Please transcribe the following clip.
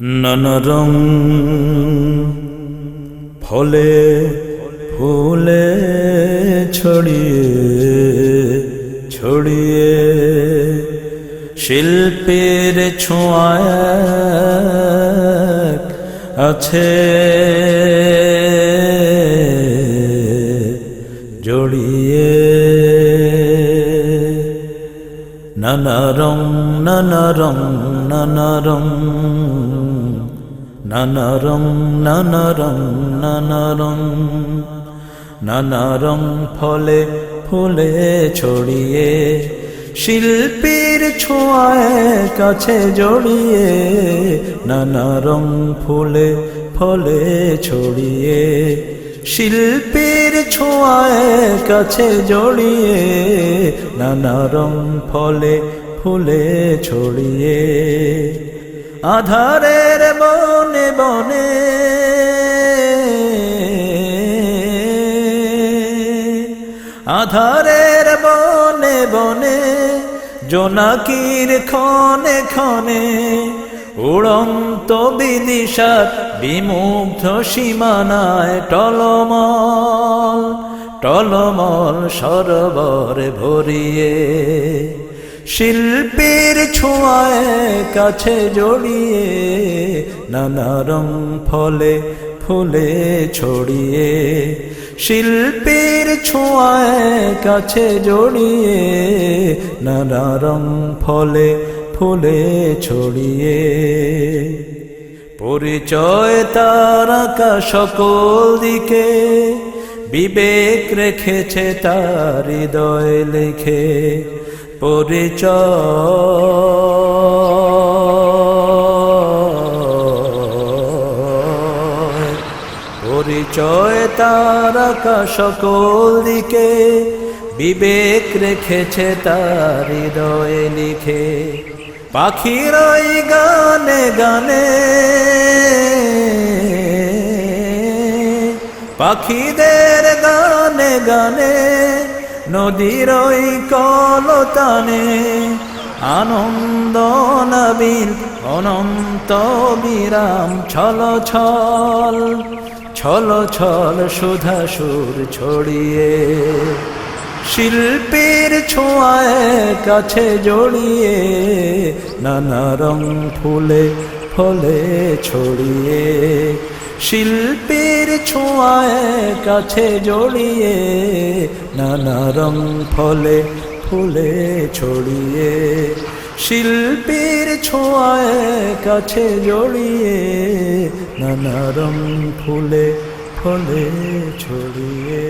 নানা রং, ফলে ফুলে ছড়িয়ে ছড়িয়ে শিল্পের ছোঁয়ায় আছে। জড়িয়ে নানা রং নানা রং নানা রং নানা রং নানা রং নানা রং নানা রং ফলে, ফুলে ছড়িয়ে, শিল্পীর ছোঁয়ায় কাছে জড়িয়ে নানা রং ফুলে, ফলে ছড়িয়ে, শিল্পীর ছোঁয়ায় কাছে জড়িয়ে নানা রং ফলে, ফুলে ছড়িয়ে। আধারের বনে বনে আধারের বনে বনে, জোনাকির ক্ষণে ক্ষণে, উড়ন্ত বিদিশার বিমুগ্ধ সীমানায় টলমল টলমল সরোবর ভরিয়ে। শিল্পীর ছোঁয়ায় কাছে জড়িয়ে নানা রং ফলে ফুলে ছড়িয়ে শিল্পীর ছোঁয়ায় কাছে জড়িয়ে নানা রং ফলে ফুলে ছড়িয়ে পরিচয় তার আঁকা সকল দিকে, বিবেক রেখেছে তার হৃদয় লিখে। পরিচয়। পরিচয় তার আঁকা সকল দিকে, বিবেক রেখেছে তার হৃদয়ে লিখে। পাখির ওই গানে গানে। পাখিদের গানে গানে। নদীর কলতানে আনন্দ নবীন অনন্ত বিরাম, ছল ছল ছল ছল সুধা সুর ছড়িয়ে। শিল্পীর ছোঁয়ায় কাছে জড়িয়ে নানা রং ফুলে ফলে ছড়িয়ে, শিল্পীর ছোঁয়ায় কাছে জড়িয়ে, নানা রং ফলে ফুলে ছড়িয়ে, শিল্পীর ছোঁয়ায় কাছে জড়িয়ে, নানা রং ফুলে, ফলে ছড়িয়ে।